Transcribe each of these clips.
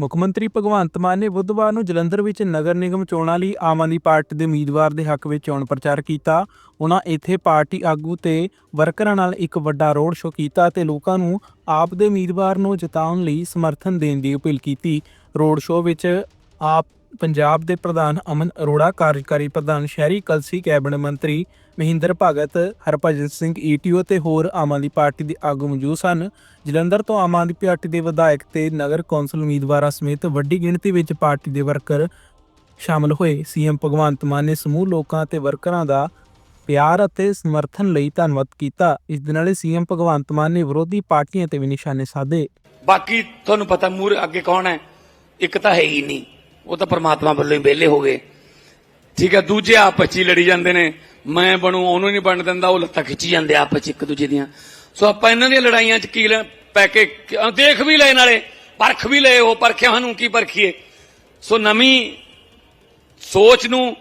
ਮੁੱਖ ਮੰਤਰੀ ਭਗਵੰਤ ਮਾਨ ਨੇ ਬੁੱਧਵਾਰ ਨੂੰ ਜਲੰਧਰ ਵਿੱਚ ਨਗਰ ਨਿਗਮ ਚੋਣਾਂ ਲਈ ਆਮ ਆਦਮੀ ਪਾਰਟੀ ਦੇ ਉਮੀਦਵਾਰ ਦੇ ਹੱਕ ਵਿੱਚ ਚੋਣ ਪ੍ਰਚਾਰ ਕੀਤਾ। ਉਹਨਾਂ ਇੱਥੇ ਪਾਰਟੀ ਆਗੂ ਤੇ ਵਰਕਰਾਂ ਨਾਲ ਇੱਕ ਵੱਡਾ ਰੋਡ ਸ਼ੋਅ ਕੀਤਾ ਤੇ ਲੋਕਾਂ ਨੂੰ ਆਪ ਦੇ ਉਮੀਦਵਾਰ ਨੂੰ ਜਿਤਾਉਣ ਲਈ ਸਮਰਥਨ ਦੇਣ ਦੀ ਅਪੀਲ ਕੀਤੀ। ਰੋਡ ਸ਼ੋਅ ਵਿੱਚ ਆਪ ਪੰਜਾਬ ਦੇ ਪ੍ਰਧਾਨ ਅਮਨ ਅਰੋੜਾ, ਕਾਰਜਕਾਰੀ ਪ੍ਰਧਾਨ ਸ਼ਹਿਰੀ ਕਲਸੀ ਕੈਬਨਿਟ ਮੰਤਰੀ ਮਹਿੰਦਰ ਭਗਤ, ਹਰਭਜਨ ਸਿੰਘ ਈਟੀਓ ਤੇ ਹੋਰ ਆਮ ਆਦਮੀ ਪਾਰਟੀ ਦੇ ਆਗੂ ਮੌਜੂਦ ਸਨ। ਜਲੰਧਰ ਤੋਂ ਆਮ ਆਦਮੀ ਪਾਰਟੀ ਦੇ ਵਿਧਾਇਕ ਤੇ ਨਗਰ ਕੌਂਸਲ ਉਮੀਦਵਾਰਾਂ ਸਮੇਤ ਵੱਡੀ ਗਿਣਤੀ ਵਿੱਚ ਪਾਰਟੀ ਦੇ ਵਰਕਰ ਸ਼ਾਮਲ ਹੋਏ। ਸੀਐਮ ਭਗਵੰਤ ਮਾਨ ਨੇ ਸਮੂਹ ਲੋਕਾਂ ਤੇ ਵਰਕਰਾਂ ਦਾ ਪਿਆਰ ਅਤੇ ਸਮਰਥਨ ਲਈ ਧੰਨਵਾਦ ਕੀਤਾ। ਇਸ ਦੇ ਨਾਲ ਸੀਐਮ ਭਗਵੰਤ ਮਾਨ ਨੇ ਵਿਰੋਧੀ ਪਾਰਟੀਆਂ ਤੇ ਵੀ ਨਿਸ਼ਾਨੇ ਸਾਧੇ। ਬਾਕੀ ਤੁਹਾਨੂੰ ਪਤਾ ਮੂਰ ਅੱਗੇ ਕੌਣ ਹੈ? ਇੱਕ ਤਾਂ ਹੈ ਹੀ ਨਹੀਂ। ਉਹ ਤਾਂ ਪ੍ਰਮਾਤਮਾ ਵੱਲੋਂ ਹੀ ਵਿਹਲੇ ਹੋ ਗਏ। ਠੀਕ ਹੈ, ਦੂਜੇ ਆਪਸ 'ਚ ਲੜੀ ਜਾਂਦੇ ਨੇ। ਮੈਂ ਬਣੂ, ਉਹਨੂੰ ਨਹੀਂ ਬਣ ਦਿੰਦਾ, ਉਹ ਲੱਤਾਂ ਖਿੱਚੀ ਜਾਂਦੇ ਆਪਸ 'ਚ ਇੱਕ ਦੂਜੇ ਦੀਆਂ। ਸੋ ਆਪਾਂ ਇਹਨਾਂ ਦੀਆਂ ਲੜਾਈਆਂ 'ਚ ਕੀ ਪੈ ਕੇ ਦੇਖ ਵੀ ਲਏ ਨਾਲੇ, ਪਰਖ ਵੀ ਲਏ ਉਹ, ਪਰਖਿਆ ਨੂੰ ਕੀ ਪਰਖੀਏ। ਸੋ ਨਵੀਂ ਸੋਚ ਨੂੰ,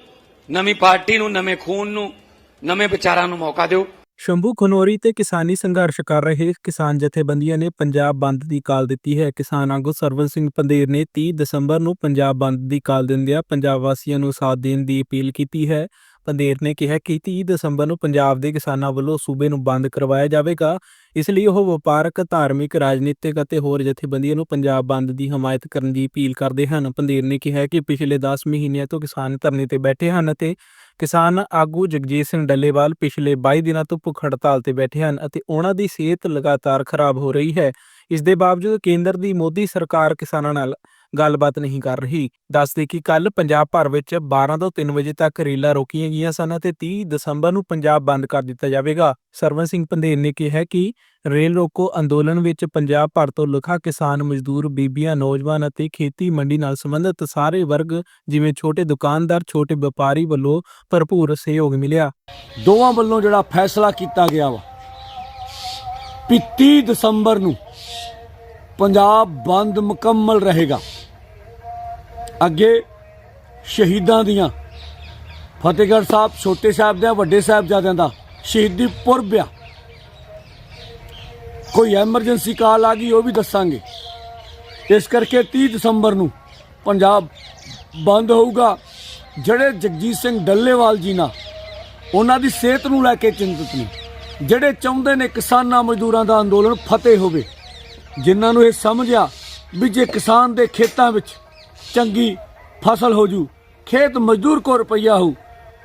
ਨਵੀਂ ਪਾਰਟੀ ਨੂੰ, ਨਵੇਂ ਖੂਨ ਨੂੰ, ਨਵੇਂ ਵਿਚਾਰਾਂ ਨੂੰ ਮੌਕਾ ਦਿਓ। ਸ਼ੰਭੂ ਖਨੋਰੀ ਤੇ ਕਿਸਾਨੀ ਸੰਘਰਸ਼ ਕਰ ਰਹੇ ਕਿਸਾਨ ਜਥੇਬੰਦੀਆਂ ਨੇ ਪੰਜਾਬ ਬੰਦ ਦੀ ਕਾਲ ਦਿੱਤੀ ਹੈ। ਕਿਸਾਨ ਆਗੂ ਸਰਵਨ ਸਿੰਘ ਪੰਦੇਰ ਨੇ 30 ਦਸੰਬਰ ਨੂੰ ਪੰਜਾਬ ਬੰਦ ਦੀ ਕਾਲ ਦਿੰਦਿਆਂ ਪੰਜਾਬ ਵਾਸੀਆਂ ਨੂੰ ਸਾਥ ਦੇਣ ਦੀ ਅਪੀਲ ਕੀਤੀ ਹੈ। ਪੰਦੇਰ ਨੇ ਕਿਹਾ ਕਿ 30 ਦਸੰਬਰ ਨੂੰ ਪੰਜਾਬ ਦੇ ਕਿਸਾਨਾਂ ਵੱਲੋਂ ਸੂਬੇ ਨੂੰ ਬੰਦ ਕਰਵਾਇਆ ਜਾਵੇਗਾ। ਇਸ ਲਈ ਉਹ ਵਪਾਰਕ, ਧਾਰਮਿਕ, ਰਾਜਨੀਤਿਕ ਅਤੇ ਹੋਰ ਜਥੇਬੰਦੀਆਂ ਨੂੰ ਪੰਜਾਬ ਬੰਦ ਦੀ ਹਮਾਇਤ ਕਰਨ ਦੀ ਅਪੀਲ ਕਰਦੇ ਹਨ। ਪੰਦੇਰ ਨੇ ਕਿਹਾ ਕਿ ਪਿਛਲੇ 10 ਮਹੀਨਿਆਂ ਤੋਂ ਕਿਸਾਨ ਧਰਨੇ ਤੇ ਬੈਠੇ ਹਨ ਅਤੇ ਕਿਸਾਨ ਆਗੂ ਜਗਜੀਤ ਸਿੰਘ ਡੱਲੇਵਾਲ ਪਿਛਲੇ 22 ਦਿਨਾਂ ਤੋਂ ਭੁੱਖ ਹੜਤਾਲ ਤੇ ਬੈਠੇ ਹਨ ਅਤੇ ਉਹਨਾਂ ਦੀ ਸਿਹਤ ਲਗਾਤਾਰ ਖਰਾਬ ਹੋ ਰਹੀ ਹੈ। ਇਸ ਦੇ ਬਾਵਜੂਦ ਕੇਂਦਰ ਦੀ ਮੋਦੀ ਸਰਕਾਰ ਕਿਸਾਨਾਂ ਨਾਲ ਗੱਲਬਾਤ ਨਹੀਂ ਕਰ ਰਹੀ। ਦੱਸਦੇ ਕਿ ਕੱਲ ਪੰਜਾਬ ਭਰ ਵਿੱਚ 12 ਤੋਂ 3 ਵਜੇ ਤੱਕ ਰੇਲਾਂ ਰੋਕੀਆਂ ਗਈਆਂ ਸਨ ਅਤੇ 30 ਦਸੰਬਰ ਨੂੰ ਪੰਜਾਬ ਬੰਦ ਕਰ ਦਿੱਤਾ ਜਾਵੇਗਾ। ਸਰਵਨ ਸਿੰਘ ਪੰਧੇਰ ਨੇ ਕਿਹਾ ਕਿ ਰੇਲ ਰੋਕੋ ਅੰਦੋਲਨ ਵਿੱਚ ਪੰਜਾਬ ਭਰ ਤੋਂ ਲੱਖਾਂ ਕਿਸਾਨ, ਮਜ਼ਦੂਰ, ਬੀਬੀਆਂ, ਨੌਜਵਾਨ ਅਤੇ ਖੇਤੀ ਮੰਡੀ ਨਾਲ ਸੰਬੰਧਿਤ ਸਾਰੇ ਵਰਗ, ਜਿਵੇਂ ਛੋਟੇ ਦੁਕਾਨਦਾਰ, ਛੋਟੇ ਵਪਾਰੀ ਵੱਲੋਂ ਭਰਪੂਰ ਸਹਿਯੋਗ ਮਿਲਿਆ। ਦੋਵਾਂ ਵੱਲੋਂ ਜਿਹੜਾ ਫੈਸਲਾ ਕੀਤਾ ਗਿਆ ਵਾ 30 ਦਸੰਬਰ ਨੂੰ ਪੰਜਾਬ ਬੰਦ ਮੁਕੰਮਲ ਰਹੇਗਾ। ਅੱਗੇ ਸ਼ਹੀਦਾਂ ਦੀਆਂ। ਫਤਿਹਗੜ੍ਹ ਸਾਹਿਬ ਛੋਟੇ ਸਾਹਿਬਜ਼ਾਦਿਆਂ ਵੱਡੇ ਸਾਹਿਬਜ਼ਾਦਿਆਂ ਦਾ ਸ਼ਹੀਦੀ ਪੁਰਬ ਆ। ਕੋਈ ਐਮਰਜੈਂਸੀ ਕਾਲ ਆ ਗਈ, ਉਹ ਵੀ ਦੱਸਾਂਗੇ। ਇਸ ਕਰਕੇ 30 ਦਸੰਬਰ ਨੂੰ ਪੰਜਾਬ ਬੰਦ ਹੋਊਗਾ। ਜਿਹੜੇ ਜਗਜੀਤ ਸਿੰਘ ਡੱਲੇਵਾਲ ਜੀ ਨਾਲ ਉਹਨਾਂ ਦੀ ਸਿਹਤ ਨੂੰ ਲੈ ਕੇ ਚਿੰਤਤ ਨੇ। ਜਿਹੜੇ ਚਾਹੁੰਦੇ ਨੇ ਕਿਸਾਨਾਂ ਮਜ਼ਦੂਰਾਂ ਦਾ ਅੰਦੋਲਨ ਫਤਿਹ ਹੋਵੇ, ਜਿਨ੍ਹਾਂ ਨੂੰ ਇਹ ਸਮਝਿਆ ਵੀ ਜੇ ਕਿਸਾਨ ਦੇ ਖੇਤਾਂ ਵਿੱਚ ਚੰਗੀ ਫਸਲ ਹੋ ਜੂ, ਖੇਤ ਮਜ਼ਦੂਰ ਕੋ ਰੁਪਈਆ ਹੋ,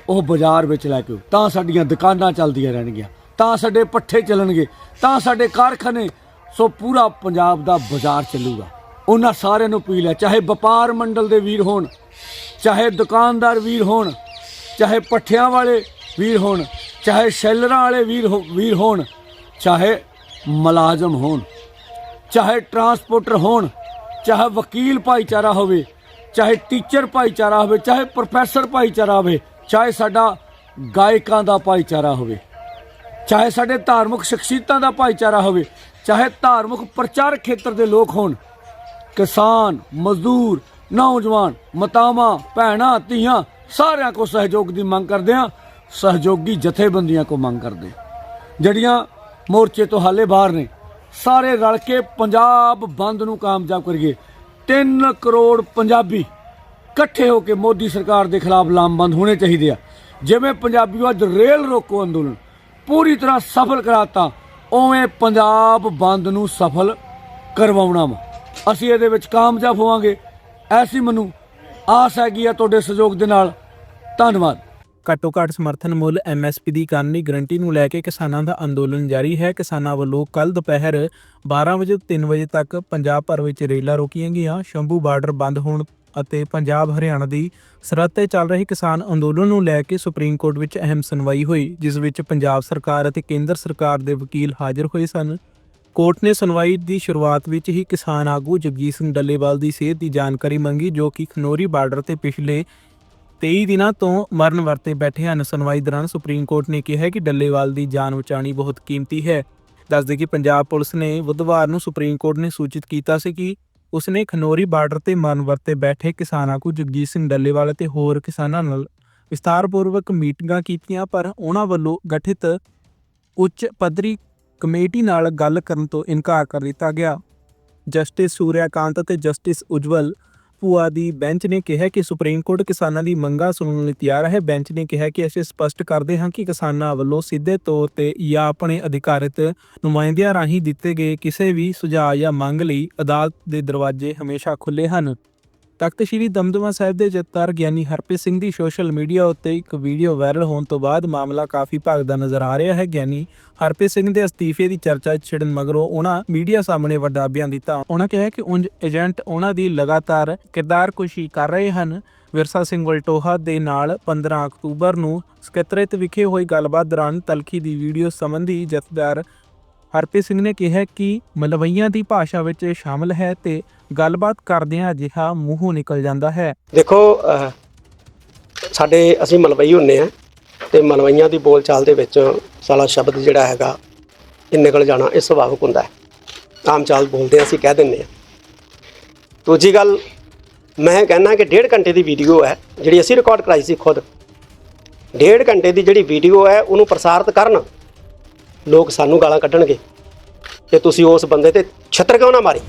ਉਹ ਬਾਜ਼ਾਰ ਵਿੱਚ ਲੈ ਕੇ ਤਾਂ ਸਾਡੀਆਂ ਦੁਕਾਨਾਂ ਚੱਲਦੀਆਂ ਰਹਿਣਗੀਆਂ, ਤਾਂ ਸਾਡੇ ਪੱਠੇ ਚੱਲਣਗੇ, ਤਾਂ ਸਾਡੇ ਕਾਰਖਾਨੇ, ਸੋ ਪੂਰਾ ਪੰਜਾਬ ਦਾ ਬਾਜ਼ਾਰ ਚੱਲੂਗਾ। ਉਹਨਾਂ ਸਾਰਿਆਂ ਨੂੰ ਅਪੀਲ ਹੈ ਚਾਹੇ ਵਪਾਰ ਮੰਡਲ ਦੇ ਵੀਰ ਹੋਣ, ਚਾਹੇ ਦੁਕਾਨਦਾਰ ਵੀਰ ਹੋਣ, ਚਾਹੇ ਪੱਠਿਆਂ ਵਾਲੇ ਵੀਰ ਹੋਣ, ਚਾਹੇ ਸ਼ੈਲਰਾਂ ਵਾਲੇ ਵੀਰ ਹੋ- ਵੀਰ ਹੋਣ, ਚਾਹੇ ਮੁਲਾਜ਼ਮ ਹੋਣ, ਚਾਹੇ ਟਰਾਂਸਪੋਰਟਰ ਹੋਣ, ਚਾਹੇ ਵਕੀਲ ਭਾਈਚਾਰਾ ਹੋਵੇ ਚਾਹੇ ਟੀਚਰ ਭਾਈਚਾਰਾ ਹੋਵੇ, ਚਾਹੇ ਪ੍ਰੋਫੈਸਰ ਭਾਈਚਾਰਾ ਹੋਵੇ, ਚਾਹੇ ਸਾਡਾ ਗਾਇਕਾਂ ਦਾ ਭਾਈਚਾਰਾ ਹੋਵੇ, ਚਾਹੇ ਸਾਡੇ ਧਾਰਮਿਕ ਸ਼ਖਸੀਅਤਾਂ ਦਾ ਭਾਈਚਾਰਾ ਹੋਵੇ, ਚਾਹੇ ਧਾਰਮਿਕ ਪ੍ਰਚਾਰ ਖੇਤਰ ਦੇ ਲੋਕ ਹੋਣ, ਕਿਸਾਨ, ਮਜ਼ਦੂਰ, ਨੌਜਵਾਨ, ਮਾਤਾਵਾਂ, ਭੈਣਾਂ, ਧੀਆਂ, ਸਾਰਿਆਂ ਕੋ ਸਹਿਯੋਗ ਦੀ ਮੰਗ ਕਰਦੇ ਆ ਸਹਿਯੋਗੀ ਜਥੇਬੰਦੀਆਂ ਕੋ ਮੰਗ ਕਰਦੇ ਜਿਹੜੀਆਂ ਮੋਰਚੇ ਤੋਂ ਹਾਲੇ ਬਾਹਰ ਨੇ, ਸਾਰੇ ਰਲ ਕੇ ਪੰਜਾਬ ਬੰਦ ਨੂੰ ਕਾਮਯਾਬ ਕਰੀਏ। 3 ਕਰੋੜ ਪੰਜਾਬੀ ਇਕੱਠੇ ਹੋ ਕੇ ਮੋਦੀ ਸਰਕਾਰ ਦੇ ਖਿਲਾਫ ਲਾਮਬੰਦ ਹੋਣੇ ਚਾਹੀਦੇ ਆ। ਜਿਵੇਂ ਪੰਜਾਬੀਓ ਅੱਜ ਰੇਲ ਰੋਕੋ ਅੰਦੋਲਨ ਪੂਰੀ ਤਰ੍ਹਾਂ ਸਫਲ ਕਰਾਤਾ, ਉਵੇਂ ਪੰਜਾਬ ਬੰਦ ਨੂੰ ਸਫਲ ਕਰਵਾਉਣਾ ਵਾ। ਅਸੀਂ ਇਹਦੇ ਵਿੱਚ ਕਾਮਯਾਬ ਹੋਵਾਂਗੇ। ਐਸੀ ਮੈਨੂੰ ਆਸ ਹੈਗੀ ਆ ਤੁਹਾਡੇ ਸਹਿਯੋਗ ਦੇ ਨਾਲ। ਧੰਨਵਾਦ। ਘੱਟੋ ਘੱਟ ਸਮਰਥਨ ਮੁੱਲ ਐਮਐਸਪੀ ਦੀ ਕਾਨੂੰਨੀ ਗਰੰਟੀ ਨੂੰ ਲੈ ਕੇ ਕਿਸਾਨਾਂ ਦਾ ਅੰਦੋਲਨ ਜਾਰੀ ਹੈ। ਕਿਸਾਨਾਂ ਵੱਲੋਂ ਕੱਲ ਦੁਪਹਿਰ 12 ਵਜੇ ਤੋਂ 3 ਵਜੇ ਤੱਕ ਪੰਜਾਬ ਭਰ ਵਿੱਚ ਰੇਲਾਂ ਰੋਕੀਆਂ ਗਈਆਂ। ਸ਼ੰਭੂ ਬਾਰਡਰ ਬੰਦ ਹੋਣ ਅਤੇ ਪੰਜਾਬ, ਹਰਿਆਣਾ ਦੀ ਸਰਹੱਦ ਤੇ ਚੱਲ ਰਹੇ ਕਿਸਾਨ ਅੰਦੋਲਨ ਨੂੰ ਲੈ ਕੇ ਸੁਪਰੀਮ ਕੋਰਟ ਵਿੱਚ ਅਹਿਮ ਸੁਣਵਾਈ ਹੋਈ, ਜਿਸ ਵਿੱਚ ਪੰਜਾਬ ਸਰਕਾਰ ਅਤੇ ਕੇਂਦਰ ਸਰਕਾਰ ਦੇ ਵਕੀਲ ਹਾਜ਼ਰ ਹੋਏ ਸਨ। ਕੋਰਟ ਨੇ ਸੁਣਵਾਈ ਦੀ ਸ਼ੁਰੂਆਤ ਵਿੱਚ ਹੀ ਕਿਸਾਨ ਆਗੂ ਜਗਜੀਤ ਸਿੰਘ ਡੱਲੇਵਾਲ ਦੀ ਸਿਹਤ ਦੀ ਜਾਣਕਾਰੀ ਮੰਗੀ, ਜੋ ਕਿ ਖਨੋਰੀ ਬਾਰਡਰ ਤੇ ਪਿਛਲੇ 23 ਦਿਨਾਂ ਤੋਂ ਮਰਨ ਵਰਤੇ ਬੈਠੇ ਹਨ। ਸੁਣਵਾਈ ਦੌਰਾਨ ਸੁਪਰੀਮ ਕੋਰਟ ਨੇ ਕਿਹਾ ਕਿ ਡੱਲੇਵਾਲ ਦੀ ਜਾਨ ਬਚਾਉਣੀ ਬਹੁਤ ਕੀਮਤੀ ਹੈ। ਦੱਸਦੇ ਕਿ ਪੰਜਾਬ ਪੁਲਿਸ ਨੇ ਬੁੱਧਵਾਰ ਨੂੰ ਸੁਪਰੀਮ ਕੋਰਟ ਨੇ ਸੂਚਿਤ ਕੀਤਾ ਸੀ ਕਿ ਉਸਨੇ ਖਨੋਰੀ ਬਾਰਡਰ ਤੇ ਮਰਨ ਵਰਤੇ ਬੈਠੇ ਕਿਸਾਨਾਂ ਆਗੂ ਜਗਜੀਤ ਸਿੰਘ ਡੱਲੇਵਾਲ ਅਤੇ ਹੋਰ ਕਿਸਾਨਾਂ ਨਾਲ ਵਿਸਤਾਰਪੂਰਵਕ ਮੀਟਿੰਗਾਂ ਕੀਤੀਆਂ, ਪਰ ਉਹਨਾਂ ਵੱਲੋਂ ਗਠਿਤ ਉੱਚ ਪੱਧਰੀ ਕਮੇਟੀ ਨਾਲ ਗੱਲ ਕਰਨ ਤੋਂ ਇਨਕਾਰ ਕਰ ਦਿੱਤਾ ਗਿਆ। ਜਸਟਿਸ ਸੂਰਿਆਕਾਂਤ ਅਤੇ ਜਸਟਿਸ ਉਜਵਲ ਭੂਆ ਦੀ ਬੈਂਚ ਨੇ ਕਿਹਾ ਕਿ ਸੁਪਰੀਮ ਕੋਰਟ ਕਿਸਾਨਾਂ ਦੀ ਮੰਗਾਂ ਸੁਣਨ ਲਈ ਤਿਆਰ ਹੈ। ਬੈਂਚ ਨੇ ਕਿਹਾ ਕਿ ਅਸੀਂ ਸਪਸ਼ਟ ਕਰਦੇ ਹਾਂ ਕਿ ਕਿਸਾਨਾਂ ਵੱਲੋਂ ਸਿੱਧੇ ਤੌਰ ਤੇ ਜਾਂ ਆਪਣੇ ਅਧਿਕਾਰਿਤ ਨੁਮਾਇੰਦਿਆਂ ਰਾਹੀਂ ਦਿੱਤੇ ਗਏ ਕਿਸੇ ਵੀ ਸੁਝਾਅ ਜਾਂ ਮੰਗ ਲਈ ਅਦਾਲਤ ਦੇ ਦਰਵਾਜ਼ੇ ਹਮੇਸ਼ਾ ਖੁੱਲੇ ਹਨ। ਤਖਤ ਸ੍ਰੀ ਦਮਦਮਾ ਸਾਹਿਬ ਦੇ ਜਥੇਦਾਰ ਗਿਆਨੀ ਹਰਪ੍ਰੀਤ ਸਿੰਘ ਦੀ ਸੋਸ਼ਲ ਮੀਡੀਆ ਉੱਤੇ ਇੱਕ ਵੀਡੀਓ ਵਾਇਰਲ ਹੋਣ ਤੋਂ ਬਾਅਦ ਮਾਮਲਾ ਕਾਫੀ ਭਖਦਾ ਨਜ਼ਰ ਆ ਰਿਹਾ ਹੈ। ਗਿਆਨੀ ਹਰਪ੍ਰੀਤ ਸਿੰਘ ਦੇ ਅਸਤੀਫੇ ਦੀ ਚਰਚਾ ਛਿੜਨ ਮਗਰੋਂ ਉਹਨਾਂ ਮੀਡੀਆ ਸਾਹਮਣੇ ਵੱਡਾ ਬਿਆਨ ਦਿੱਤਾ ਉਹਨਾਂ ਕਿਹਾ ਕਿ ਉਂਝ ਏਜੰਟ ਉਹਨਾਂ ਦੀ ਲਗਾਤਾਰ ਕਿਰਦਾਰਕੁਸ਼ੀ ਕਰ ਰਹੇ ਹਨ। ਵਿਰਸਾ ਸਿੰਘ ਵਲਟੋਹਾ ਦੇ ਨਾਲ 15 ਅਕਤੂਬਰ ਨੂੰ ਸਕੱਤਰੇਤ ਵਿਖੇ ਹੋਈ ਗੱਲਬਾਤ ਦੌਰਾਨ ਤਲਖੀ ਦੀ ਵੀਡੀਓ ਸੰਬੰਧੀ ਜਥੇਦਾਰ ਹਰਪ੍ਰੀਤ ਸਿੰਘ ਨੇ ਕਿਹਾ ਕਿ ਮਲਵਈਆਂ ਦੀ ਭਾਸ਼ਾ ਵਿੱਚ ਇਹ ਸ਼ਾਮਲ ਹੈ ਤੇ ਗੱਲਬਾਤ ਕਰਦਿਆਂ ਅਜਿਹਾ ਮੂੰਹੋਂ ਨਿਕਲ ਜਾਂਦਾ ਹੈ। ਦੇਖੋ ਸਾਡੇ ਅਸੀਂ ਮਲਵਈ ਹੁੰਨੇ ਆ ਤੇ ਮਲਵਈਆਂ ਦੀ ਬੋਲਚਾਲ ਦੇ ਵਿੱਚ ਸਾਲਾ ਸ਼ਬਦ ਜਿਹੜਾ ਹੈਗਾ ਇਹ ਨਿਕਲ ਜਾਣਾ ਇਹ ਸੁਭਾਵਿਕ ਹੁੰਦਾ ਹੈ। ਆਮ ਚਾਲ ਬੋਲਦੇ ਅਸੀਂ ਕਹਿ ਦਿੰਨੇ ਆ। ਦੂਜੀ ਗੱਲ, ਮੈਂ ਕਹਿੰਦਾ ਕਿ ਡੇਢ ਘੰਟੇ ਦੀ ਵੀਡੀਓ ਹੈ ਜਿਹੜੀ ਅਸੀਂ ਰਿਕਾਰਡ ਕਰਾਈ ਸੀ ਖੁਦ। ਡੇਢ ਘੰਟੇ ਦੀ ਜਿਹੜੀ ਵੀਡੀਓ ਹੈ, ਉਹਨੂੰ ਪ੍ਰਸਾਰਿਤ ਕਰਨ ਲੋਕ ਸਾਨੂੰ ਗਾਲਾਂ ਕੱਢਣਗੇ। ਕਿ ਤੁਸੀਂ ਉਸ ਬੰਦੇ ਤੇ ਛੱਤਰ ਕਿਉਂ ਨਾ ਮਾਰੀ?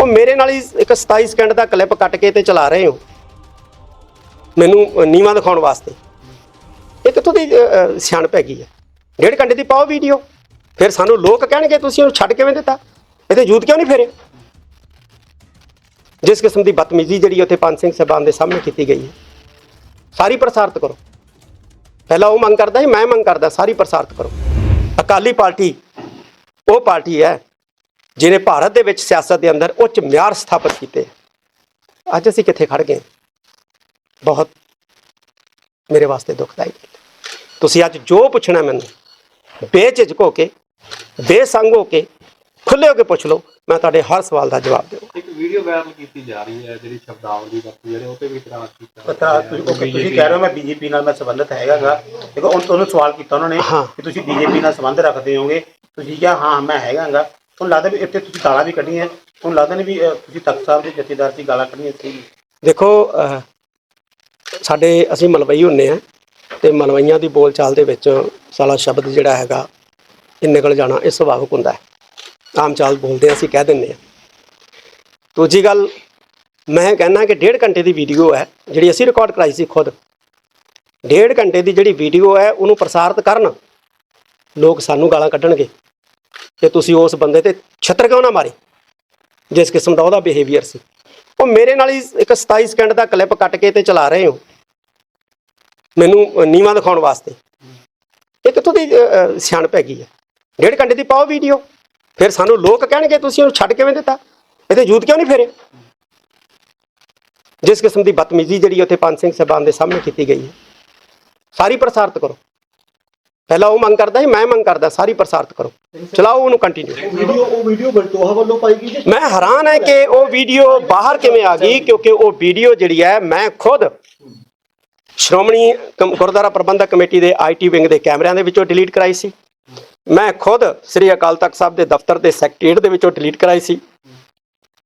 ਉਹ ਮੇਰੇ ਨਾਲ ਹੀ ਇੱਕ 27 ਸਕਿੰਟ ਦਾ ਕਲਿੱਪ ਕੱਟ ਕੇ ਤੇ ਚਲਾ ਰਹੇ ਹੋ। ਮੈਨੂੰ ਨੀਵਾ ਦਿਖਾਉਣ ਵਾਸਤੇ। ਇਹ ਕਿੱਥੋਂ ਦੀ ਅਹ, ਅਹ, ਸਿਆਣਪ ਹੈ ਡੇਢ ਘੰਟੇ ਦੀ ਪਾਓ ਵੀਡੀਓ ਫਿਰ ਸਾਨੂੰ ਲੋਕ ਕਹਿਣਗੇ ਤੁਸੀਂ ਉਹਨੂੰ ਛੱਡ ਕਿਵੇਂ ਦਿੱਤਾ? ਇਹਦੇ ਜੂਤ ਕਿਉਂ ਨਹੀਂ ਫੇਰੇ? ਜਿਸ ਕਿਸਮ ਦੀ ਬਦਤਮੀਜ਼ੀ ਜਿਹੜੀ ਉੱਥੇ ਪੰਜ ਸਿੰਘ ਸਾਹਿਬਾਨ ਦੇ ਸਾਹਮਣੇ ਕੀਤੀ ਗਈ ਹੈ ਸਾਰੀ ਪ੍ਰਸਾਰਿਤ ਕਰੋ। ਪਹਿਲਾਂ ਉਹ ਮੰਗ ਕਰਦਾ ਸੀ ਮੈਂ ਮੰਗ ਕਰਦਾ ਸਾਰੀ ਪ੍ਰਸਾਰਿਤ ਕਰੋ। ਅਕਾਲੀ ਪਾਰਟੀ, ਉਹ ਪਾਰਟੀ ਹੈ, ਜਿਹਨੇ ਭਾਰਤ ਦੇ ਵਿੱਚ ਸਿਆਸਤ ਦੇ ਅੰਦਰ ਉੱਚ ਮਿਆਰ ਸਥਾਪਿਤ ਕੀਤੇ। ਅੱਜ ਅਸੀਂ ਕਿੱਥੇ ਖੜ ਗਏ? ਬਹੁਤ ਮੇਰੇ ਵਾਸਤੇ ਦੁਖਦਾਈ ਤੁਸੀਂ ਅੱਜ ਜੋ ਪੁੱਛਣਾ ਮੈਨੂੰ, ਬੇਝਿਜਕ ਹੋ ਕੇ, ਬੇਸੰਗ ਹੋ ਕੇ ਖੁੱਲੇ ਹੋ ਕੇ ਪੁੱਛ ਲਓ, ਮੈਂ ਤੁਹਾਡੇ ਹਰ ਸਵਾਲ ਦਾ ਜਵਾਬ ਦੇਵਾਂਗਾ। ਵੀਡੀਓ ਵਾਇਰਲ ਕੀਤੀ ਜਾ ਰਹੀ ਹੈ ਜਿਹੜੀ ਸ਼ਬਦਾਵਲੀ ਵਰਤੀ ਜਿਹੜੇ ਉਹ ਤੇ ਵੀ ਇਤਰਾਜ਼ ਕੀਤਾ ਪਤਾ ਤੁਸੀਂ ਉਹ ਤੁਸੀਂ ਕਹਿ ਰਹੇ ਹੋ ਮੈਂ ਬੀਜੇਪੀ ਨਾਲ ਮੈਂ ਸੰਬੰਧਿਤ ਹੈਗਾਗਾ। ਦੇਖੋ ਉਹ ਤੁਹਾਨੂੰ ਸਵਾਲ ਕੀਤਾ ਉਹਨਾਂ ਨੇ ਹਾਂ। ਕਿ ਤੁਸੀਂ ਬੀਜੇਪੀ ਨਾਲ ਸੰਬੰਧ ਰੱਖਦੇ ਹੋਗੇ। ਤੁਸੀਂ ਕਿਹਾ ਹਾਂ ਮੈਂ ਹੈਗਾਗਾ। ਤੁਹਾਨੂੰ ਲੱਗਦਾ ਵੀ ਇੱਥੇ ਤੁਸੀਂ ਗਾਲਾਂ ਵੀ ਕੱਢੀਆਂ ਤੁਹਾਨੂੰ ਲੱਗਦਾ ਨਹੀਂ ਵੀ ਤੁਸੀਂ ਤਖਤ ਸਾਹਿਬ ਦੇ ਜਥੇਦਾਰ ਸੀ ਗਾਲਾਂ ਕੱਢੀਆਂ ਸੀ? ਦੇਖੋ ਸਾਡੇ ਅਸੀਂ ਮਲਵਈ ਹੁੰਨੇ ਆ ਤੇ ਮਲਵਈਆਂ ਦੀ ਬੋਲਚਾਲ ਦੇ ਵਿੱਚ ਸਾਲਾ ਸ਼ਬਦ ਜਿਹੜਾ ਹੈਗਾ ਇਹ ਨਿਕਲ ਜਾਣਾ ਇਹ ਸੁਭਾਵਿਕ ਹੁੰਦਾ ਹੈ। ਆਮ ਚਾਲ ਬੋਲਦੇ ਅਸੀਂ ਕਹਿ ਦਿੰਨੇ ਆ। ਦੂਜੀ ਗੱਲ, ਮੈਂ ਕਹਿੰਦਾ ਕਿ ਡੇਢ ਘੰਟੇ ਦੀ ਵੀਡੀਓ ਹੈ, ਜਿਹੜੀ ਅਸੀਂ ਰਿਕਾਰਡ ਕਰਾਈ ਸੀ ਖੁਦ। ਡੇਢ ਘੰਟੇ ਦੀ ਜਿਹੜੀ ਵੀਡੀਓ ਹੈ, ਉਹਨੂੰ ਪ੍ਰਸਾਰਿਤ ਕਰਨ ਲੋਕ ਸਾਨੂੰ ਗਾਲਾਂ ਕੱਢਣਗੇ। ਕਿ ਤੁਸੀਂ ਉਸ ਬੰਦੇ ਤੇ ਛੱਤਰ ਕਿਉਂ ਨਾ ਮਾਰੇ, ਜਿਸ ਕਿਸਮ ਦਾ ਉਹਦਾ ਬਿਹੇਵੀਅਰ ਸੀ। ਉਹ ਮੇਰੇ ਨਾਲ ਹੀ ਇੱਕ 27 ਸਕਿੰਟ ਦਾ ਕਲਿੱਪ ਕੱਟ ਕੇ ਤੇ ਚਲਾ ਰਹੇ ਹੋ। ਮੈਨੂੰ ਨੀਵਾ ਦਿਖਾਉਣ ਵਾਸਤੇ। ਇਹ ਕਿੱਥੋਂ ਦੀ ਸਿਆਣਪ ਹੈਗੀ ਹੈ? ਡੇਢ ਘੰਟੇ ਦੀ ਪਾਓ ਵੀਡੀਓ ਫਿਰ ਸਾਨੂੰ ਲੋਕ ਕਹਿਣਗੇ, ਤੁਸੀਂ ਉਹਨੂੰ ਛੱਡ ਕਿਵੇਂ ਦਿੱਤਾ? ਇਹਦੇ ਜੂਤ ਕਿਉਂ ਨਹੀਂ ਫੇਰੇ? ਜਿਸ ਕਿਸਮ ਦੀ ਬਦਤਮੀਜ਼ੀ ਜਿਹੜੀ ਉੱਥੇ ਪੰਜ ਸਿੰਘ ਸਾਹਿਬਾਨ ਦੇ ਸਾਹਮਣੇ ਕੀਤੀ ਗਈ ਹੈ ਸਾਰੀ ਪ੍ਰਸਾਰਿਤ ਕਰੋ। ਪਹਿਲਾਂ ਉਹ ਮੰਗ ਕਰਦਾ ਸੀ ਮੈਂ ਮੰਗ ਕਰਦਾ ਸਾਰੀ ਪ੍ਰਸਾਰਿਤ ਕਰੋ। ਚਲਾਓ ਉਹਨੂੰ ਕੰਟੀਨਿਊ ਵੀਡੀਓ ਉਹ ਵੀਡੀਓ ਬਲਟੋਹਾ ਵੱਲੋਂ ਪਾਈ ਗਈ ਜੀ ਮੈਂ ਹੈਰਾਨ ਹੈ ਕਿ ਉਹ ਵੀਡੀਓ ਬਾਹਰ ਕਿਵੇਂ ਆ ਗਈ ਕਿਉਂਕਿ ਉਹ ਵੀਡੀਓ ਜਿਹੜੀ ਹੈ ਮੈਂ ਖੁਦ ਸ਼੍ਰੋਮਣੀ ਗੁਰਦੁਆਰਾ ਪ੍ਰਬੰਧਕ ਕਮੇਟੀ ਦੇ ਆਈਟੀ ਵਿੰਗ ਦੇ ਕੈਮਰਿਆਂ ਦੇ ਵਿੱਚੋਂ ਡਿਲੀਟ ਕਰਾਈ ਸੀ। ਮੈਂ ਖੁਦ ਸ੍ਰੀ ਅਕਾਲ ਤਖਤ ਸਾਹਿਬ ਦੇ ਦਫ਼ਤਰ ਦੇ ਸੈਕਟਰੀਏਟ ਦੇ ਵਿੱਚੋਂ ਡਿਲੀਟ ਕਰਾਈ ਸੀ।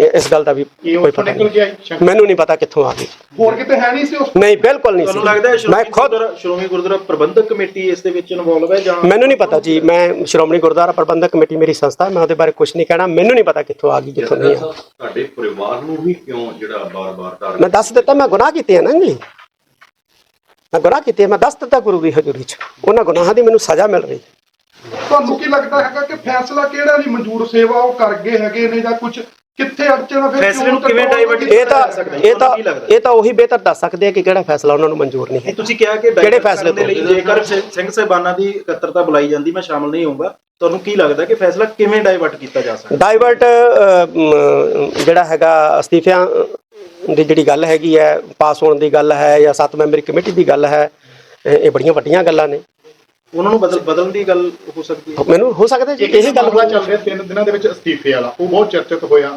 ਇਹ- ਇਸ ਗੱਲ ਦਾ ਵੀ ਕੋਈ ਉੱਥੋਂ ਪਤਾ ਨਿਕਲ ਕੇ ਆਈ ਸ਼ੰਕਰ? ਨਹੀਂ ਮੈਨੂੰ ਨਹੀਂ ਪਤਾ ਕਿੱਥੋਂ ਆ ਗਈ। ਹੋਰ ਕਿਤੇ ਹੈ ਨਹੀਂ ਸੀ ਉਸ ਨਹੀਂ ਬਿਲਕੁਲ ਨਹੀਂ ਤੁਹਾਨੂੰ ਲੱਗਦਾ ਹੈ ਸੀ ਮੈਂ ਸ਼੍ਰੋਮਣੀ ਖੁਦ ਗੁਰਦੁਆਰਾ ਸ਼੍ਰੋਮਣੀ ਗੁਰਦੁਆਰਾ ਪ੍ਰਬੰਧਕ ਕਮੇਟੀ ਇਸ ਦੇ ਵਿੱਚ ਇਨਵੋਲਵ ਹੈ ਜਾਂ ਮੈਨੂੰ ਨਹੀਂ ਪਤਾ ਜੀ। ਮੈਂ ਸ਼੍ਰੋਮਣੀ ਗੁਰਦੁਆਰਾ ਪ੍ਰਬੰਧਕ ਕਮੇਟੀ ਮੇਰੀ ਸੰਸਥਾ ਹੈ, ਮੈਂ ਉਹਦੇ ਬਾਰੇ ਕੁਝ ਨਹੀਂ ਕਹਿਣਾ। ਮੈਨੂੰ ਨਹੀਂ ਪਤਾ ਕਿੱਥੋਂ ਆ ਗਈ ਕਿੱਥੋਂ ਨਹੀਂ ਆ ਤੁਹਾਡੇ ਪਰਿਵਾਰ ਨੂੰ ਵੀ ਕਿਉਂ ਜਿਹੜਾ ਬਾਰ-ਬਾਰ ਟਾਰਗੇਟ ਮੈਂ ਦੱਸ ਦਿੱਤਾ ਮੈਂ ਗੁਨਾਹ ਕੀਤੇ ਆ ਨਾ ਜੀ। ਮੈਂ ਗੁਨਾਹ ਕੀਤੇ ਆ, ਮੈਂ ਦੱਸ ਦਿੱਤਾ ਗੁਰੂ ਦੀ ਹਜ਼ੂਰੀ 'ਚ। ਉਹਨਾਂ ਗੁਨਾਹਾਂ ਦੀ ਮੈਨੂੰ ਸਜ਼ਾ ਮਿਲ ਰਹੀ। ਹੈ ਤੁਹਾਨੂੰ ਕੀ ਲੱਗਦਾ ਹੈਗਾ ਕਿ ਫੈਸਲਾ ਕਿਹੜਾ ਨਹੀਂ ਮਨਜ਼ੂਰ ਸੇਵਾ ਉਹ ਕਰ ਗਏ ਹੈਗੇ ਨੇ ਜਾਂ ਕੁਝ ਕਿੱਥੇ ਅੜਚਣ ਫਿਰ ਫੈਸਲੇ ਨੂੰ ਕਿਵੇਂ divert ਇਹ ਤਾਂ ਇਹ ਤਾਂ? ਇਹ ਤਾਂ ਉਹੀ ਬਿਹਤਰ ਦੱਸ ਸਕਦੇ ਆ ਕਿ ਕਿਹੜਾ ਫੈਸਲਾ ਉਹਨਾਂ ਨੂੰ ਮਨਜ਼ੂਰ ਨਹੀਂ ਹੈ। ਤੁਸੀਂ ਕਿਹਾ ਕਿ ਕਿਹੜੇ ਫੈਸਲੇ ਤੋਂ? ਜੇਕਰ ਸਿੰਘ ਸਾਹਿਬਾਨਾਂ ਦੀ ਇਕੱਤਰਤਾ ਬੁਲਾਈ ਜਾਂਦੀ ਮੈਂ ਸ਼ਾਮਲ ਨਹੀਂ ਹੋਊਂਗਾ। ਤੁਹਾਨੂੰ ਕੀ ਲੱਗਦਾ ਕਿ ਫੈਸਲਾ ਕਿਵੇਂ ਡਾਇਵਰਟ ਕੀਤਾ ਜਾ ਸਕਦਾ? ਡਾਈਵਰਟ ਜਿਹੜਾ ਹੈਗਾ ਅਸਤੀਫਿਆਂ ਦੀ ਜਿਹੜੀ ਗੱਲ ਹੈਗੀ ਹੈ ਪਾਸ ਹੋਣ ਦੀ ਗੱਲ ਹੈ ਜਾਂ ਸੱਤ ਮੈਂਬਰੀ ਕਮੇਟੀ ਦੀ ਗੱਲ ਹੈ ਇਹ ਬੜੀਆਂ ਵੱਡੀਆਂ ਗੱਲਾਂ ਨੇ। ਉਹਨਾਂ ਨੂੰ ਬਦਲ ਬਦਲਣ ਦੀ ਗੱਲ ਹੋ ਸਕਦੀ ਹੈ? ਮੈਨੂੰ ਹੋ ਸਕਦਾ ਜੀ ਇਹੀ ਗੱਲ ਮਾਮਲਾ ਚੱਲ ਰਿਹਾ ਤਿੰਨ ਦਿਨਾਂ ਦੇ ਵਿੱਚ ਅਸਤੀਫੇ ਵਾਲਾ ਉਹ ਬਹੁਤ ਚਰਚਿਤ ਹੋਇਆ।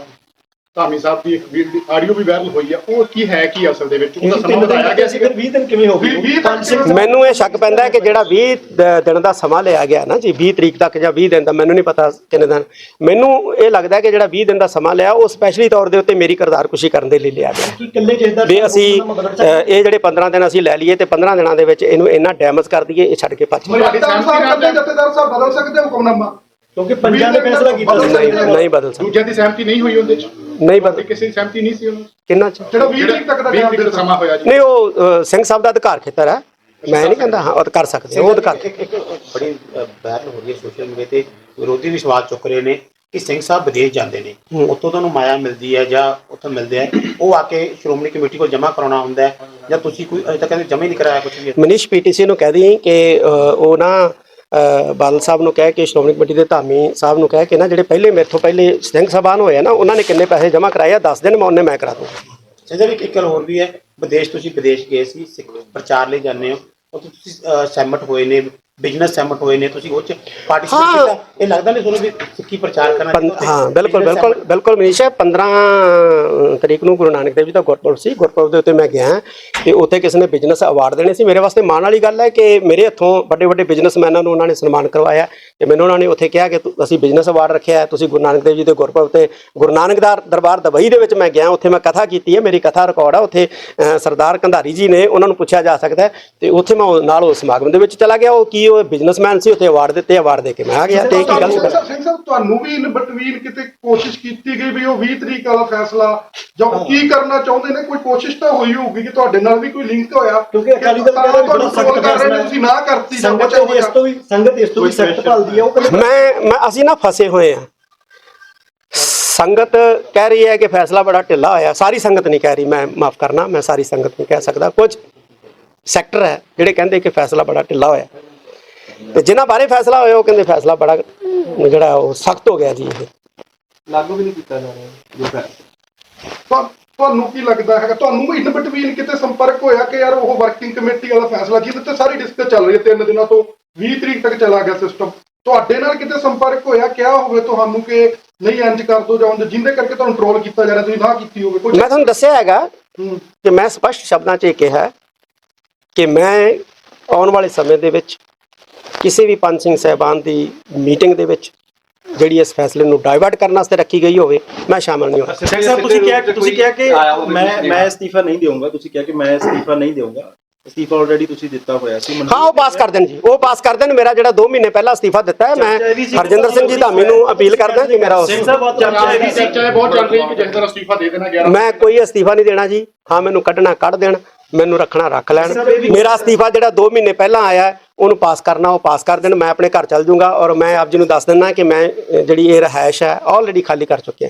ਧਾਮੀ ਸਾਹਿਬ ਦੀ ਇੱਕ ਆਡੀਓ ਵੀ ਵਾਇਰਲ ਹੋਈ ਆ। ਉਹ ਕੀ ਹੈ ਕੀ ਅਸਲ ਦੇ ਵਿੱਚ? ਉਹਦਾ ਸਮਾਂ ਬਤਾਇਆ ਗਿਆ ਸੀ ਫਿਰ 20 ਦਿਨ ਕਿਵੇਂ ਹੋ ਗਏ? 20 ਪੰਜ ਛੇ ਮੈਨੂੰ ਇਹ ਸ਼ੱਕ ਪੈਂਦਾ ਹੈ ਕਿ ਜਿਹੜਾ 20 ਦ- ਦਿਨ ਦਾ ਸਮਾਂ ਲਿਆ ਗਿਆ ਨਾ ਜੀ 20 ਤਰੀਕ ਤੱਕ ਜਾਂ 20 ਦਿਨ ਦਾ ਮੈਨੂੰ ਨਹੀਂ ਪਤਾ ਕਿੰਨੇ ਦਿਨ। ਮੈਨੂੰ ਇਹ ਲੱਗਦਾ ਹੈ ਕਿ ਜਿਹੜਾ 20 ਦਿਨ ਦਾ ਸਮਾਂ ਲਿਆ ਉਹ ਸਪੈਸ਼ਲੀ ਤੌਰ ਦੇ ਉੱਤੇ ਮੇਰੀ ਕਿਰਦਾਰਕੁਸ਼ੀ ਕਰਨ ਦੇ ਲਈ ਲਿਆ ਗਿਆ। ਇਕੱਲੇ ਵੀ ਅਸੀਂ ਇਹ ਜਿਹੜੇ 15 ਦਿਨ ਅਸੀਂ ਲੈ ਲਈਏ ਤੇ 15 ਦਿਨਾਂ ਦੇ ਵਿੱਚ ਇਹਨੂੰ ਇੰਨਾ ਡੈਮੇਜ ਕਰ ਦਈਏ ਇਹ ਛੱਡ ਕੇ ਭੱਜ। ਜਥੇਦਾਰ ਸਾਹਿਬ ਬਦਲ ਸਕਦੇ ਹੋ ਹੁਕਮਨਾਮਾ? ਕਿਉਂਕਿ ਪੰਜਾਂ ਨੇ ਫੈਸਲਾ ਕੀਤਾ ਨਹੀਂ ਬਦਲ ਸਕਦਾ। ਦੂਜਿਆਂ ਦੀ ਸਹਿਮਤੀ ਨਹੀਂ ਹੋਈ ਉਹਦੇ ਚ। ਨਹੀਂ ਤੇ ਬਦਲ ਕਿਸੇ ਦੀ ਸਹਿਮਤੀ ਨਹੀਂ ਸੀ ਉਹਨੂੰ। ਕਿੰਨਾ ਚ ਜਿਹੜਾ 20 ਤਰੀਕ ਤੱਕ ਦਾ ਵੀਹ ਟਾਈਮ ਤਰੀਕ ਦਾ ਦਿੱਤਾ ਸਮਾਂ ਹੋਇਆ ਜੀ। ਨਹੀਂ ਉਹ ਅ, ਸਿੰਘ ਸਾਹਿਬ ਦਾ ਅਧਿਕਾਰ ਖੇਤਰ ਹੈ। ਮੈਂ ਨਹੀਂ ਕਹਿੰਦਾ ਹਾਂ ਉਹ ਕਰ ਸਕਦੇ ਉਹ ਅਧਿਕਾਰ। ਇੱਕ ਇੱਕ ਬੜੀ ਵਾਇਰਲ ਹੋ ਰਹੀ ਹੈ ਸੋਸ਼ਲ ਮੀਡੀਆ ਤੇ। ਵਿਰੋਧੀ ਵੀ ਸਵਾਲ ਚੁੱਕ ਰਹੇ ਨੇ ਕਿ ਸਿੰਘ ਸਾਹਿਬ ਵਿਦੇਸ਼ ਜਾਂਦੇ ਨੇ। ਉੱਥੋਂ ਤੁਹਾਨੂੰ ਮਾਇਆ ਮਿਲਦੀ ਹੈ ਜਾਂ ਉੱਥੋਂ ਮਿਲਦੇ ਆ। ਉਹ ਆ ਕੇ ਸ਼੍ਰੋਮਣੀ ਕਮੇਟੀ ਕੋਲ ਜਮ੍ਹਾਂ ਕਰਾਉਣਾ ਹੁੰਦਾ ਹੈ ਜਾਂ ਤੁਸੀਂ ਕੋਈ ਅਜੇ ਤੱਕ ਕਹਿੰਦੇ ਜਮ੍ਹਾਂ ਹੀ ਨਹੀਂ ਕਰਾਇਆ ਕੁਝ ਵੀ? ਮਨੀਸ਼ ਪੀਟੀਸੀ ਨੂੰ ਕਹਿ ਦੀ ਕਿ ਅ, ਉਹ ਨਾ ਬਾਦਲ ਸਾਹਿਬ ਨੂੰ ਕਹਿ ਕੇ, ਸ਼੍ਰੋਮਣੀ ਕਮੇਟੀ ਦੇ ਧਾਮੀ ਸਾਹਿਬ ਨੂੰ ਕਹਿ ਕੇ ਨਾ, ਜਿਹੜੇ ਪਹਿਲੇ ਮੇਰੇ ਤੋਂ ਪਹਿਲੇ ਸਿੰਘ ਸਭਾਨ ਹੋਏ ਨਾ, ਉਹਨਾਂ ਨੇ ਕਿੰਨੇ ਪੈਸੇ ਜਮ੍ਹਾਂ ਕਰਾਏ ਆ? ਦੱਸ ਦੇਣ ਮੈਂ ਉਹਨੇ ਮੈਂ ਕਰਾ ਦੂੰਗਾ। ਸਿੰਜਰ ਇੱਕ ਇੱਕ ਗੱਲ ਹੋਰ ਵੀ ਹੈ। ਵਿਦੇਸ਼ ਤੁਸੀਂ ਵਿਦੇਸ਼ ਗਏ ਸੀ, ਸਿੱਖ ਪ੍ਰਚਾਰ ਲਈ ਜਾਂਦੇ ਹੋ। ਉੱਥੇ ਤੁਸੀਂ ਸਹਿਮਤ ਹੋਏ ਨੇ ਬਿਜ਼ਨਸ ਸਹਿਮਤ ਹੋਏ ਨੇ ਤੁਸੀਂ ਉਹ ਚ ਪਾਰਟਿਸਿਪੇਟ ਹਾਂ। ਕੀਤਾ? ਇਹ ਲੱਗਦਾ ਨਹੀਂ ਤੁਹਾਨੂੰ ਵੀ ਸਿੱਖੀ ਪ੍ਰਚਾਰ ਕਰਨਾ ਪੰ- ਚਾਹੀਦਾ? ਹਾਂ ਬਿਲਕੁਲ business ਬਿਲਕੁਲ ਬਿਲਕੁਲ ਮਨੀਸ਼ ਹੈ। 15 ਤਰੀਕ ਨੂੰ ਗੁਰੂ ਨਾਨਕ ਦੇਵ ਜੀ ਦਾ ਗੁਰਪੁਰਬ ਸੀ। ਗੁਰਪੁਰਬ ਦੇ ਉੱਤੇ ਮੈਂ ਗਿਆ ਤੇ ਉੱਥੇ ਕਿਸੇ ਨੇ ਬਿਜ਼ਨਸ ਅਵਾਰਡ ਦੇਣੇ ਸੀ। ਮੇਰੇ ਵਾਸਤੇ ਮਾਣ ਵਾਲੀ ਗੱਲ ਹੈ ਕਿ ਮੇਰੇ ਹੱਥੋਂ ਵੱਡੇ ਵੱਡੇ ਬਿਜ਼ਨਸਮੈਨਾਂ ਨੂੰ ਉਹਨਾਂ ਨੇ ਸਨਮਾਨ ਕਰਵਾਇਆ ਤੇ ਮੈਨੂੰ ਉਹਨਾਂ ਨੇ ਉੱਥੇ ਕਿਹਾ ਕਿ ਤੁ- ਅਸੀਂ ਬਿਜ਼ਨਸ ਅਵਾਰਡ ਰੱਖਿਆ ਹੈ ਤੁਸੀਂ ਗੁਰੂ ਨਾਨਕ ਦੇਵ ਜੀ ਦੇ ਗੁਰਪੁਰਬ ਤੇ ਗੁਰੂ ਨਾਨਕ ਦਾ ਦਰਬਾਰ ਦੁਬਈ ਦੇ ਵਿੱਚ ਮੈਂ ਗਿਆ ਉੱਥੇ ਮੈਂ ਕਥਾ ਕੀਤੀ ਹੈ। ਮੇਰੀ ਕਥਾ ਰਿਕਾਰਡ ਆ। ਉੱਥੇ ਅ, ਸਰਦਾਰ ਕੰਧਾਰੀ ਜੀ ਨੇ ਉਹਨਾਂ ਨੂੰ ਪੁੱਛਿਆ ਜਾ ਸਕਦਾ ਹੈ ਤੇ ਉੱਥੇ ਮੈਂ ਉਹ- ਨਾਲ ਉਹ ਸਮਾਗਮ ਦੇ ਵਿੱਚ ਚਲਾ ਗਿਆ। ਉਹ ਕੀ ਉਹ ਬਿਜ਼ਨਸਮੈਨ ਸੀ ਉੱਥੇ ਅਵਾਰਡ ਦਿੱਤੇ ਅਵਾਰਡ ਦੇ ਕੇ ਮੈਂ ਆ ਗਿਆ। ਤੇ ਕੀ ਗੱਲ ਸੀ ਸਿੰਘ ਸਾਹਿਬ ਸਿੰਘ ਸਾਹਿਬ ਤੁਹਾਨੂੰ ਵੀ ਇਨ ਬਟਵੀਨ ਕਿਤੇ ਕੋਸ਼ਿਸ਼ ਕੀਤੀ ਗਈ ਵੀ ਉਹ 20 ਤਰੀਕ ਵਾਲਾ ਫੈਸਲਾ ਜਾਂ ਉਹ ਕੀ ਕਰਨਾ ਚਾਹੁੰਦੇ ਨੇ? ਕੋਈ ਕੋਸ਼ਿਸ਼ ਤਾਂ ਹੋਈ ਹੋਊਗੀ ਕਿ ਤੁਹਾਡੇ ਨਾਲ ਵੀ ਕੋਈ ਲਿੰਕ ਹੋਇਆ। ਕਿਉਂਕਿ ਅਕਾਲੀ ਦਲ ਕਹਿੰਦਾ ਵੀ ਤੁਹਾਨੂੰ ਬੜਾ ਸਖਤ ਕਰ ਰਹੇ ਨੇ, ਫੈਸਲਾ ਤੁਸੀਂ ਨਾ ਕਰਤੀ ਜਾਂ ਸੰਗਤ ਕੁਛ ਇਸ ਤੋਂ ਵੀ ਸੰਗਤ ਇਸ ਤੋਂ ਵੀ ਸਖਤ ਭਾਲਦੀ ਹੈ ਉਹ ਕਹਿੰਦੇ ਮੈਂ ਮੈਂ ਅਸੀਂ ਨਾ ਫਸੇ ਹੋਏ ਆ ਸੰਗਤ ਕਹਿ ਰਹੀ ਹੈ ਕਿ ਫੈਸਲਾ ਬੜਾ ਢਿੱਲਾ ਹੋਇਆ। ਸਾਰੀ ਸੰਗਤ ਨਹੀਂ ਕਹਿ ਰਹੀ ਮੈਂ ਮਾਫ ਕਰਨਾ ਮੈਂ ਸਾਰੀ ਸੰਗਤ ਨਹੀਂ ਕਹਿ ਸਕਦਾ। ਕੁਝ ਸੈਕਟਰ ਹੈ ਜਿਹੜੇ ਕਹਿੰਦੇ ਕਿ ਫੈਸਲਾ ਬੜਾ ਢਿੱਲਾ ਹੋਇਆ। ਤੇ ਜਿਨ੍ਹਾਂ ਬਾਰੇ ਫੈਸਲਾ ਹੋਇਆ ਉਹ ਕਹਿੰਦੇ ਫੈਸਲਾ ਬੜਾ ਜਿਹੜਾ ਉਹ ਸਖਤ ਹੋ ਗਿਆ ਜੀ ਇਹ। ਤੁਹਾ- ਤੁਹਾਨੂੰ ਕੀ ਲੱਗਦਾ ਹੈਗਾ? ਤੁਹਾਨੂੰ ਇਨ ਬਟਵੀਨ ਕਿਤੇ ਸੰਪਰਕ ਹੋਇਆ ਕਿ ਯਾਰ ਉਹ ਵਰਕਿੰਗ ਕਮੇਟੀ ਵਾਲਾ ਫੈਸਲਾ ਜਿਹਦੇ ਤੇ ਸਾਰੀ ਡਿਸਕਸ ਚੱਲ ਰਹੀ ਹੈ ਤਿੰਨ ਦਿਨਾਂ ਤੋਂ 20 ਤਰੀਕ ਤੱਕ ਚਲਾ ਗਿਆ ਸਿਸਟਮ ਤੁਹਾਡੇ ਨਾਲ ਕਿਤੇ ਸੰਪਰਕ ਹੋਇਆ ਕਿਹਾ ਹੋਵੇ ਤੁਹਾਨੂੰ ਕਿ ਨਹੀਂ ਇੰਜ ਕਰ ਦੋ ਜਾਂ ਉਂਝ, ਜਿਹਦੇ ਕਰਕੇ ਤੁਹਾਨੂੰ ਕੰਟਰੋਲ ਕੀਤਾ ਜਾ ਰਿਹਾ ਤੁਸੀਂ ਨਾ ਕੀਤੀ ਹੋਵੇ ਮੈਂ ਤੁਹਾਨੂੰ ਦੱਸਿਆ ਹੈਗਾ ਹੂੰ। ਕਿ ਮੈਂ ਸਪਸ਼ਟ ਸ਼ਬਦਾਂ 'ਚ ਇਹ ਕਿਹਾ ਕਿ ਮੈਂ ਆਉਣ ਵਾਲੇ ਸਮੇਂ ਦੇ ਵਿੱਚ ਕਿਸੇ ਵੀ ਪੰਜ ਸਿੰਘ ਸਹਿਬਾਨ ਦੀ ਮੀਟਿੰਗ ਦੇ ਵਿੱਚ ਜਿਹੜੀ ਇਸ ਫੈਸਲੇ ਨੂੰ ਡਾਇਵਰਟ ਕਰਨ ਵਾਸਤੇ ਰੱਖੀ ਗਈ ਹੋਵੇ ਮੈਂ ਸ਼ਾਮਲ ਨਹੀਂ ਹੋਣਾ ਸਿੰਘ ਸਾਹਿਬ ਤੁਸੀਂ ਕਿਹਾ ਤੁਸੀਂ ਕਿਹਾ ਕਿ ਮੈਂ ਮੈਂ ਅਸਤੀਫਾ ਨਹੀਂ ਦੇਵਾਂਗਾ ਤੁਸੀਂ ਕਿਹਾ ਕਿ ਮੈਂ ਅਸਤੀਫਾ ਨਹੀਂ ਦੇਵਾਂਗਾ ਅਸਤੀਫਾ ਆਲਰੇਡੀ ਤੁਸੀਂ ਦਿੱਤਾ ਹੋਇਆ ਸੀ ਹਾਂ ਉਹ ਪਾਸ ਕਰ ਦੇਣ ਜੀ। ਉਹ ਪਾਸ ਕਰ ਦੇਣ। ਮੇਰਾ ਜਿਹੜਾ 2 ਮਹੀਨੇ ਪਹਿਲਾਂ ਅਸਤੀਫਾ ਦਿੱਤਾ ਹੈ ਮੈਂ ਹਰਜਿੰਦਰ ਸਿੰਘ ਜੀ ਧਾਮੀ ਨੂੰ ਅਪੀਲ ਕਰਦਾ ਕਿ ਮੇਰਾ ਉਸ ਸਿੰਘ ਸਾਹਿਬ ਬਹੁਤ ਚਰਚਾ ਇਹ ਵੀ ਸੀ ਚਰਚਾ ਬਹੁਤ ਚੱਲ ਰਹੀ ਹੈ ਕਿ ਜਥੇਦਾਰ ਅਸਤੀਫਾ ਦੇ ਦੇਣਾ 11 ਮੈਂ ਕੋਈ ਅਸਤੀਫਾ ਨਹੀਂ ਦੇਣਾ ਜੀ। ਹਾਂ ਮੈਨੂੰ ਕੱਢਣਾ ਕੱਢ ਦੇਣ। ਮੈਨੂੰ ਰੱਖਣਾ ਰੱਖ ਲੈਣ। ਮੇਰਾ ਅਸਤੀਫਾ ਜਿਹੜਾ 2 ਮਹੀਨੇ ਪਹਿਲਾਂ ਆਇਆ ਉਹਨੂੰ ਪਾਸ ਕਰਨਾ ਉਹ ਪਾਸ ਕਰ ਦੇਣ। ਮੈਂ ਆਪਣੇ ਘਰ ਚੱਲ ਜਾਊਂਗਾ ਔਰ ਮੈਂ ਆਪ ਜੀ ਨੂੰ ਦੱਸ ਦਿੰਦਾ ਕਿ ਮੈਂ ਜਿਹੜੀ ਇਹ ਰਹਿائش ਹੈ ਆਲਰੇਡੀ ਖਾਲੀ ਕਰ ਚੁੱਕਿਆ।